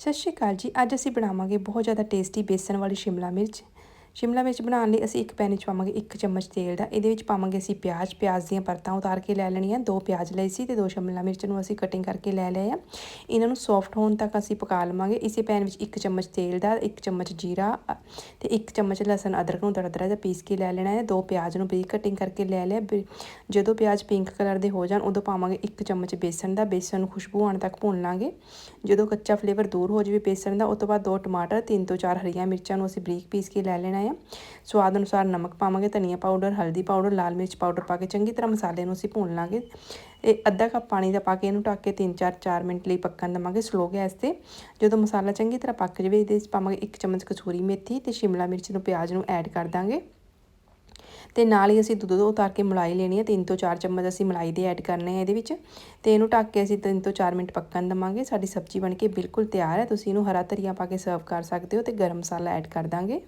ਸਤਿ ਸ਼੍ਰੀ ਅਕਾਲ ਜੀ। ਅੱਜ ਅਸੀਂ ਬਣਾਵਾਂਗੇ ਬਹੁਤ ਜ਼ਿਆਦਾ ਟੇਸਟੀ ਬੇਸਣ ਵਾਲੀ ਸ਼ਿਮਲਾ ਮਿਰਚ। ਸ਼ਿਮਲਾ ਮਿਰਚ ਬਣਾਉਣ ਲਈ ਅਸੀਂ ਇੱਕ ਪੈਨ ਵਿੱਚ ਪਾਵਾਂਗੇ ਇੱਕ ਚਮਚ ਤੇਲ ਦਾ। ਇਹਦੇ ਵਿੱਚ ਪਾਵਾਂਗੇ ਅਸੀਂ ਪਿਆਜ਼ ਪਿਆਜ਼ ਦੀਆਂ ਪਰਤਾਂ ਉਤਾਰ ਕੇ ਲੈ ਲੈਣੀਆਂ। ਦੋ ਪਿਆਜ਼ ਲਏ ਸੀ ਤੇ ਦੋ ਸ਼ਿਮਲਾ ਮਿਰਚ ਨੂੰ ਅਸੀਂ ਕਟਿੰਗ ਕਰਕੇ ਲੈ ਲਏ ਆ। ਇਹਨਾਂ ਨੂੰ ਸੌਫਟ ਹੋਣ ਤੱਕ ਅਸੀਂ ਪਕਾ ਲਵਾਂਗੇ। ਇਸੇ ਪੈਨ ਵਿੱਚ ਇੱਕ ਚਮਚ ਤੇਲ ਦਾ ਇੱਕ ਚਮਚ ਜੀਰਾ ਅ, ਤੇ ਇੱਕ ਚਮਚ ਲਸਣ ਅਦਰਕ ਨੂੰ ਦਰਦਰਾ ਜਿਹਾ ਪੀਸ ਕੇ ਲੈ ਲੈਣਾ ਹੈ। ਦੋ ਪਿਆਜ਼ ਨੂੰ ਬਰੀਕ ਕਟਿੰਗ ਕਰਕੇ ਲੈ ਲਿਆ। ਜਦੋਂ ਪਿਆਜ਼ ਪਿੰਕ ਕਲਰ ਦੇ ਹੋ ਜਾਣ ਉਦੋਂ ਪਾਵਾਂਗੇ ਇੱਕ ਚਮਚ ਬੇਸਣ ਦਾ। ਬੇਸਣ ਨੂੰ ਖੁਸ਼ਬੂ ਆਉਣ ਤੱਕ ਭੁੰਨ ਲਾਂਗੇ। ਜਦੋਂ ਕੱਚਾ ਫਲੇਵਰ ਦੂਰ ਹੋ ਜਾਵੇ ਬੇਸਣ ਦਾ ਉਸ ਤੋਂ ਬਾਅਦ ਦੋ ਟਮਾਟਰ ਤਿੰਨ ਤੋਂ ਚਾਰ ਹਰੀਆਂ ਮਿਰਚਾਂ ਨੂੰ ਅਸੀਂ ਬਰੀਕ ਪੀਸ ਕੇ ਲੈ ਲੈਣਾ ਹੈ। ਸਵਾਦ ਅਨੁਸਾਰ ਨਮਕ ਪਾਵਾਂਗੇ, ਧਨੀਆ ਪਾਊਡਰ, ਹਲਦੀ ਪਾਊਡਰ, ਲਾਲ ਮਿਰਚ ਪਾਊਡਰ ਪਾ ਕੇ ਚੰਗੀ ਤਰ੍ਹਾਂ ਮਸਾਲੇ ਨੂੰ ਅਸੀਂ ਭੁੰਨ ਲਾਂਗੇ। ਇਹ ਅੱਧਾ ਕੱਪ ਪਾਣੀ ਦਾ ਪਾ ਕੇ ਇਹਨੂੰ ਢੱਕ ਕੇ 3-4 4 ਮਿੰਟ ਲਈ ਪੱਕਣ ਦੇਵਾਂਗੇ ਸਲੋ ਗੈਸ ਤੇ। ਜਦੋਂ ਮਸਾਲਾ ਚੰਗੀ ਤਰ੍ਹਾਂ ਪੱਕ ਜਾਵੇ, ਇਹਦੇ ਵਿੱਚ ਪਾਵਾਂਗੇ ਇੱਕ ਚਮਚ ਕਸੂਰੀ ਮੇਥੀ ਤੇ ਸ਼ਿਮਲਾ ਮਿਰਚ ਨੂੰ ਪਿਆਜ਼ ਨੂੰ ਐਡ ਕਰ ਦਾਂਗੇ। ਤੇ ਨਾਲ ਹੀ ਅਸੀਂ ਦੁੱਧ ਤੋਂ ਉਤਾਰ ਕੇ ਮਲਾਈ ਲੈਣੀ ਹੈ। 3 ਤੋਂ 4 ਚਮਚ ਅਸੀਂ ਮਲਾਈ ਦੇ ਐਡ ਕਰਨੇ ਆ ਇਹਦੇ ਵਿੱਚ। ਤੇ ਇਹਨੂੰ ਢੱਕ ਕੇ ਅਸੀਂ 3 ਤੋਂ 4 ਮਿੰਟ ਪੱਕਣ ਦਵਾਂਗੇ। ਸਾਡੀ ਸਬਜ਼ੀ ਬਣ ਕੇ ਬਿਲਕੁਲ ਤਿਆਰ ਹੈ। ਤੁਸੀਂ ਇਹਨੂੰ ਹਰਾ ਧਨੀਆ ਪਾ ਕੇ ਸਰਵ ਕਰ ਸਕਦੇ ਹੋ ਤੇ ਗਰਮ ਮਸਾਲਾ ਐਡ ਕਰ ਦਾਂਗੇ।